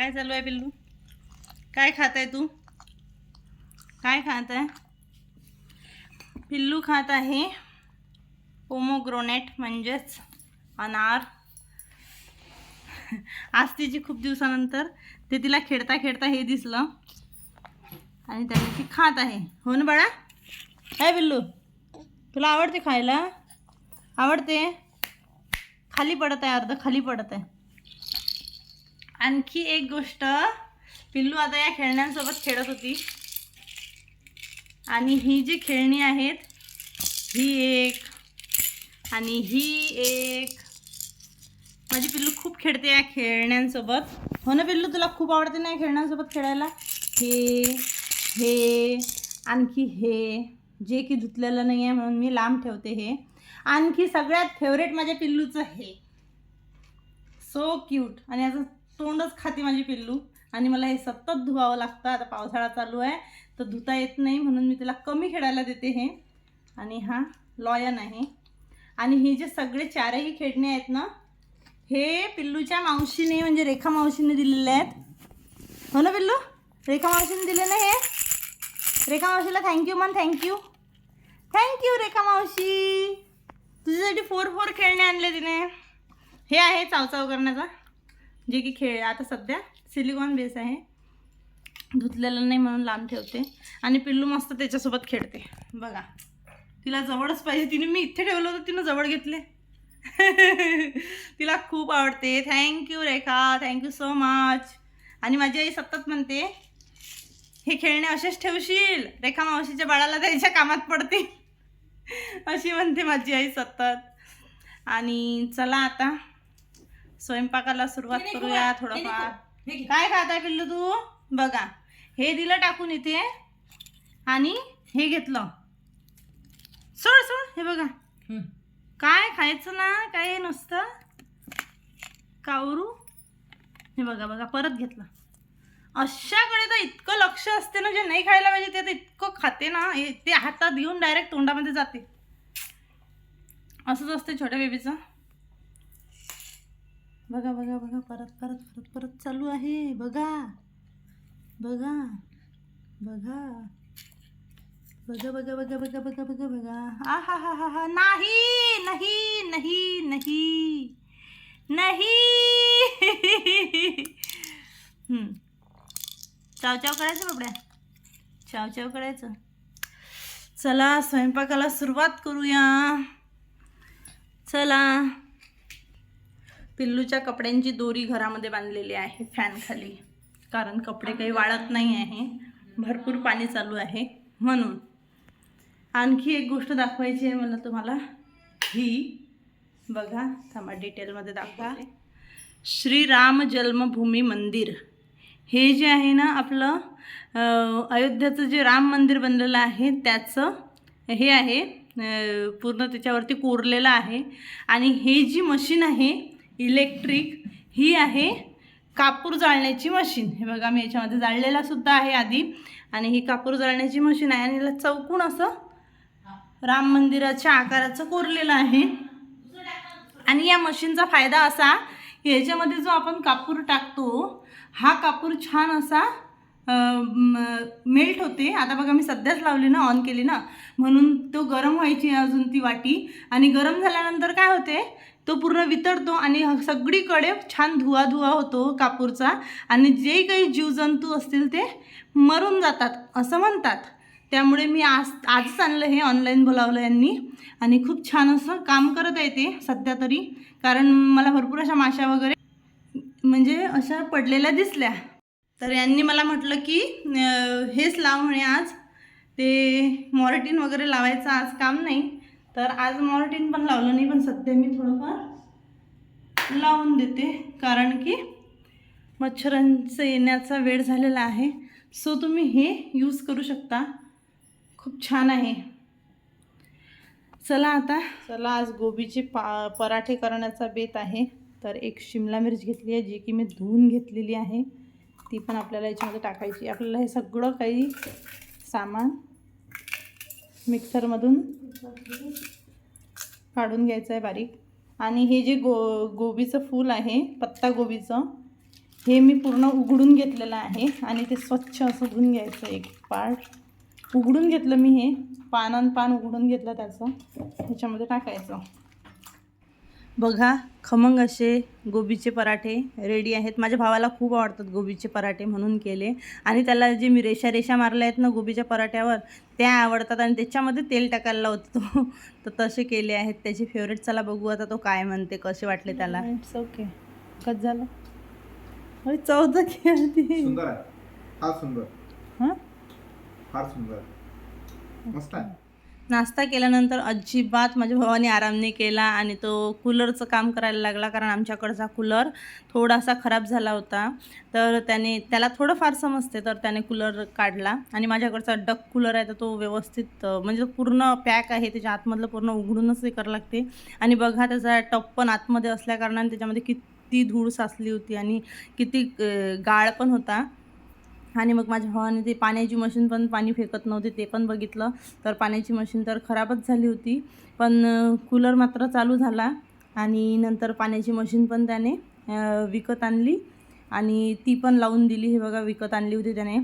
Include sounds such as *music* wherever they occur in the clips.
काय चालू आहे पिल्लू? काय खात आहे तू? काय खात आहे पिल्लू खात आहे पोमोग्रोनेट म्हणजेच अनार. आज तिची खूप दिवसानंतर ते तिला खेळता खेळता हे दिसलं. आणि त्याने ती खात आहे. हो ना बाळा? काय पिल्लू? तुला आवडते खायला? आवडते? खाली पडत आहे अर्ध खाली पडत आहे. आणखी एक गोष्ट. पिल्लू आता या खेळण्यांसोबत खेळत होती. आणि ही जी खेळणी आहेत ही एक आणि ही एक. माझी पिल्लू खूप खेळते या खेळण्यांसोबत. हो ना पिल्लू तुला खूप आवडते ना या खेळण्यांसोबत खेळायला? हे हे आणखी हे. जे की धुतलेलं नाही आहे म्हणून मी लांब ठेवते हे. आणखी सगळ्यात फेवरेट माझ्या पिल्लूचं हे. सो क्यूट आणि याचं तोंडच खाते माझी पिल्लू. आणि मला हे सतत धुवावं लागतं. आता पावसाळा चालू आहे. तर धुता येत नाही म्हणून मी तिला कमी खेळायला देते हे. आणि हा लॉयन आहे. आणि हे जे सगळे चारही खेळणे आहेत ना हे पिल्लूच्या मावशीने म्हणजे रेखा मावशीने दिलेले आहेत. हो ना पिल्लू? रेखा मावशीने दिले ना हे? रेखा मावशीला थँक्यू मन थँक्यू थँक्यू रेखा मावशी. तुझ्यासाठी फोर फोर खेळणे आणले तिने. हे आहे चावचाव करण्याचा. जे की खेळ आता सध्या सिलिकॉन बेस आहे. धुतलेलं नाही म्हणून लांब ठेवते. आणि पिल्लू मस्त त्याच्यासोबत खेळते. बघा. तिला जवळच पाहिजे. तिने मी इथे ठेवलं होतं तिनं जवळ घेतले. *laughs* तिला खूप आवडते. Thank you Rekha. Thank you so much आणि माझी आई सतत म्हणते हे खेळणे असेच ठेवशील. रेखा मावशीच्या बाळाला त्यांच्या कामात पडते. *laughs* अशी म्हणते माझी आई सतत. आणि चला आता. स्वयंपाकाला सुरुवात करूया थोडंफार. काय खात आहे पिल्लू तू? बघा हे दिलं टाकून इथे आणि हे घेतलं. सोड सोड हे बघा. काय खायचं ना काय नसतं. कावरू. हे बघा बघा परत घेतलं. अशाकडे तर इतकं लक्ष असते ना जे नाही खायला पाहिजे ते तर इतकं खाते ना ते हातात घेऊन डायरेक्ट तोंडामध्ये जाते. असंच असते छोट्या बेबीचं बघा बघा बघा परत परत परत परत चालू आहे. बघा. बघा. बघा. बघा बघा बघा बघा बघा बघा बघा. आ हा हा हा हा. नाही नाही नाही नाही. नाही. चाव चाव करायचं बाबड्या? चाव चाव करायचं. चला स्वयंपाकाला सुरुवात करूया. चला. पिल्लूच्या कपड्यांची दोरी घरामध्ये बांधलेली आहे फॅनखाली कारण कपडे काही वाळत नाही आहे. भरपूर पाणी चालू आहे. म्हणून आणखी एक गोष्ट दाखवायची आहे मला तुम्हाला. ही बघा थांबा डिटेलमध्ये दाखवा श्रीराम जन्मभूमी मंदिर. हे जे आहे ना आपलं अयोध्याचं जे राम मंदिर बनलेलं आहे त्याचं हे आहे पूर्ण त्याच्यावरती कोरलेलं आहे. आणि हे जी मशीन आहे इलेक्ट्रिक ही आहे कापूर जाळण्याची मशीन. हे बघा मी याच्यामध्ये जाळलेला सुद्धा आहे आधी. आणि ही कापूर जाळण्याची मशीन आहे आणि याला चौकून असं राम मंदिराच्या आकाराचं कोरलेलं आहे. आणि या मशीनचा फायदा असा की याच्यामध्ये जो आपण कापूर टाकतो हा कापूर छान असा मेल्ट होते. आता बघा मी सध्याच लावली ना ऑन केली ना म्हणून तो गरम व्हायची अजून ती वाटी. आणि गरम झाल्यानंतर काय होते तो पूर्ण वितळतो आणि सगळीकडे छान धुवा धुवा होतो कापूरचा. आणि जे काही जीवजंतू असतील ते मरून जातात असं म्हणतात. त्यामुळे मी आज आजच आणलं हे ऑनलाईन बोलावलं यांनी. आणि खूप छान असं काम करत आहे ते सध्या तरी. कारण मला भरपूर अशा माशा वगैरे म्हणजे अशा पडलेल्या दिसल्या. तर यांनी मला म्हटलं की हेच लाव म्हणे आज. ते मॉर्टिन वगैरे लावायचं आज काम नाही. तर आज मॉर्टिन पण लावलं नाही पण सध्या मी थोडंफार लावून देते. कारण की मच्छरांचं येण्याचा वेळ झालेला आहे. सो तुम्ही हे यूज करू शकता. खूप छान आहे. चला आता. चला आज गोबीचे पा पराठे करण्याचा बेत आहे. तर एक शिमला मिरच घेतली आहे जी की मी धुवून घेतलेली आहे. ती पण आपल्याला याच्यामध्ये टाकायची. आपल्याला हे सगळं काही सामान मिक्सरमधून काढून घ्यायचं आहे बारीक. आणि हे जे गो गोबीचं फूल आहे पत्ता गोबीचं हे मी पूर्ण उघडून घेतलेलं आहे. आणि ते स्वच्छ असं धुवून घ्यायचं एक पार्ट उघडून घेतलं मी हे. पानान पान उघडून घेतलं त्याचं. त्याच्यामध्ये टाकायचं. बघा खमंग असे गोबीचे पराठे रेडी आहेत. माझ्या भावाला खूप आवडतात गोबीचे पराठे म्हणून केले. आणि त्याला जे मी रेषा रेषा मारल्या आहेत ना गोबीच्या पराठ्यावर त्या आवडतात. आणि त्याच्यामध्ये तेल टाकायला लावतो तो. *laughs* तर तसे केले आहेत. त्याचे फेवरेट चला बघू आता तो काय म्हणते कसे वाटले त्याला. इट्स ओके कच झालं. अरे चौदा खेळती सुंदर आहे. फार सुंदर. हां? फार सुंदर. मस्त आहे. नाश्ता केल्यानंतर अजिबात माझ्या भावाने आराम नाही केला आणि तो कूलरचं काम करायला लागला कारण आमच्याकडचा कूलर थोडासा खराब झाला होता. तर त्याने त्याला थोडंफार समजते तर त्याने कूलर काढला. आणि माझ्याकडचा डक कूलर आहे तर तो व्यवस्थित म्हणजे पूर्ण पॅक आहे त्याच्या आतमधलं पूर्ण उघडूनच हे करावं लागते. आणि बघा त्याचा टप पण आतमध्ये असल्याकारणाने त्याच्यामध्ये किती धूळ साचली होती आणि किती गाळ पण होता. आणि मग माझ्या भावाने ते पाण्याची मशीन पण पाणी फेकत नव्हते ते पण बघितलं. तर पाण्याची मशीन तर खराबच झाली होती. पण कूलर मात्र चालू झाला आणि नंतर पाण्याची मशीन पण त्याने विकत आणली आणि ती पण लावून दिली. हे बघा विकत आणली होती त्याने.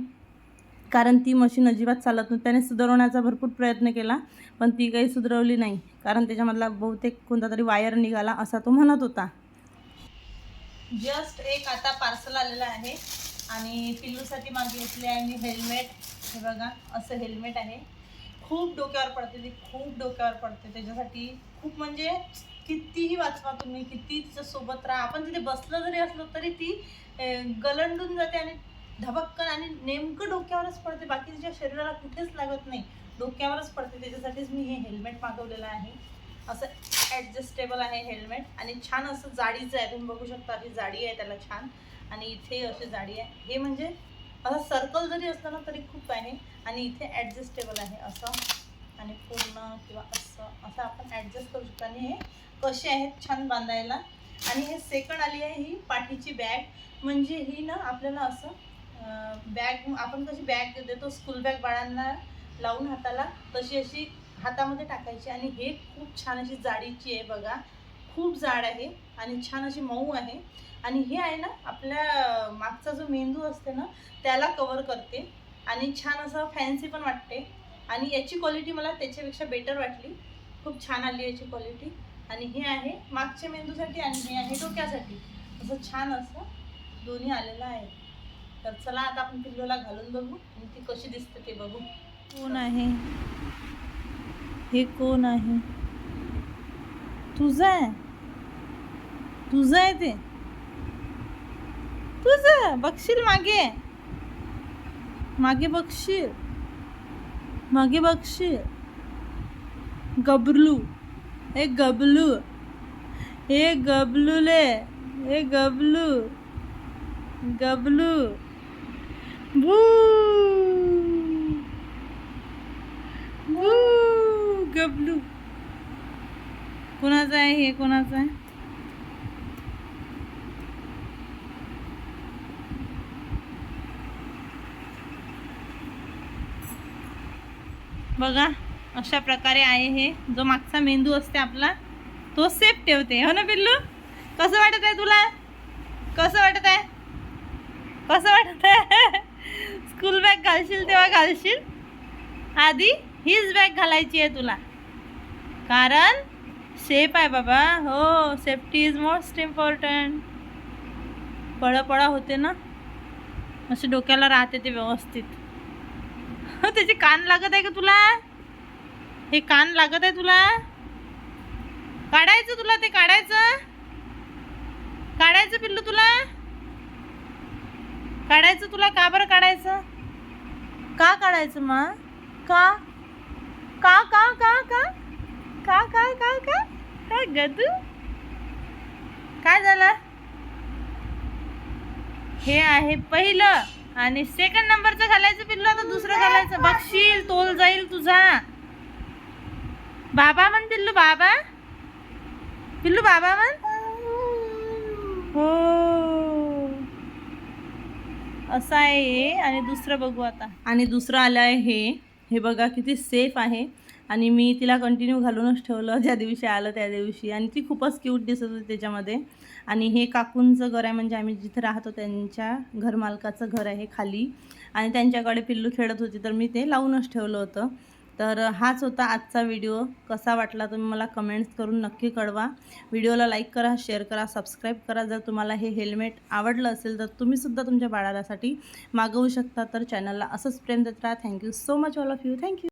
कारण ती मशीन अजिबात चालत नव्हती. त्याने सुधारवण्याचा भरपूर प्रयत्न केला पण ती काही सुधारवली नाही. कारण त्याच्यामधला बहुतेक कोणता तरी वायर निघाला असा तो म्हणत होता. जस्ट एक आता पार्सल आलेलं आहे. आणि पिल्लूसाठी मागितले आहे मी हेल्मेट. हे बघा असं हेल्मेट आहे. खूप डोक्यावर पडते ती खूप डोक्यावर पडते. त्याच्यासाठी खूप म्हणजे कितीही वाचवा तुम्ही किती तिच्यासोबत राहा. आपण तिथे बसलं जरी असलो तरी ती गलंडून जाते आणि धबक्कन आणि नेमकं डोक्यावरच पडते. बाकी तिच्या शरीराला कुठेच लागत नाही. डोक्यावरच पडते. त्याच्यासाठीच मी हे हेल्मेट मागवलेलं आहे. असं ॲडजस्टेबल आहे हेल्मेट. आणि छान असं जाडीचं आहे. तुम्ही बघू शकता ही जाडी आहे त्याला छान. आणि इथे अशी जाडी आहे. हे म्हणजे असं सर्कल जरी असलं ना तरी खूप आहे. आणि इथे ॲडजस्टेबल आहे असं. आणि पूर्ण किंवा असं. असं आपण ॲडजस्ट करू शकतो. आणि हे कसे आहेत छान बांधायला. आणि हे सेकंड आली आहे ही पाठीची बॅग म्हणजे ही ना आपल्याला असं बॅग आपण कशी बॅग देतो स्कूल बॅग बाळांना लावून हाताला तशी अशी हातामध्ये टाकायची. आणि हे खूप छान अशी जाडीची आहे बघा. खूप जाड आहे आणि छान अशी मऊ आहे. आणि हे आहे ना आपल्या मागचा जो मेंदू असते ना त्याला कवर करते. आणि छान असं फॅन्सी पण वाटते. आणि याची क्वालिटी मला त्याच्यापेक्षा बेटर वाटली. खूप छान आली याची क्वालिटी आणि हे आहे मागच्या मेंदूसाठी आणि हे आहे डोक्यासाठी. असं छान असं दोन्ही आलेलं आहे. तर चला आता आपण पिल्लोला घालून बघू. आणि ती कशी दिसते ते बघू. कोण आहे? हे कोण आहे? तुझं आहे. तुझं आहे ते. तुझं. बघशील मागे. मागे बघशील. मागे बघशील. गबलू. हे गबलू. हे गबलूले हे गबलू. गबलू. बू. बू. गबलू. कोणाचं आहे हे? कोणाचं आहे? बघा अशा प्रकारे आहे हे. जो मागचा मेंदू असते आपला तो सेफ ठेवते. हो ना पिल्लू? कसं वाटत आहे तुला? कसं वाटत आहे? कसं वाटत आहे? स्कूल बॅग घालशील तेव्हा घालशील? आधी हीच बॅग घालायची आहे तुला. कारण सेफ आहे बाबा. हो सेफ्टी इज मोस्ट इम्पॉर्टंट पळपळा होते ना? असे डोक्याला राहते ते व्यवस्थित. *laughs* त्याचे कान लागत आहे का तुला? हे कान लागत आहे तुला? काढायचं तुला ते काढायचं? काढायचं पिल्लू तुला? काढायचं तुला? का बरं काढायचं? का काढायचं मग का? का का का का? का का का का? काय गदू? काय झालं? हे आहे पहिलं. आणि सेकंड नंबरचं घालायचं पिल्लू आता दुसरं घालायचं. बघशील तोल जाईल तुझा. बाबा म्हण पिल्लू बाबा. पिल्लू बाबा म्हण. हो. असं आहे हे. आणि दुसरं बघू आता. आणि दुसरं आलं आहे हे. हे बघा किती सेफ आहे. आणि मी तिला कंटिन्यू घालूनच ठेवलं. ज्या दिवशी आलं त्या दिवशी. आणि ती खूपच क्यूट दिसत होती त्याच्यामध्ये. आणि हे काकूंचं घर आहे म्हणजे आम्ही जिथे राहतो त्यांच्या घरमालकाचं घर आहे खाली. आणि त्यांच्याकडे पिल्लू खेळत होती तर मी ते लावूनच ठेवलं होतं. तर हाच होता आजचा व्हिडिओ. कसा वाटला तुम्ही मला कमेंट्स करून नक्की कळवा. व्हिडिओला लाईक करा शेअर करा सबस्क्राईब करा. जर तुम्हाला हे हेल्मेट आवडलं असेल तर तुम्हीसुद्धा तुमच्या बाळासाठी मागवू शकता. तर चॅनलला असंच प्रेम देत राहा. Thank you so much all of you. Thank you.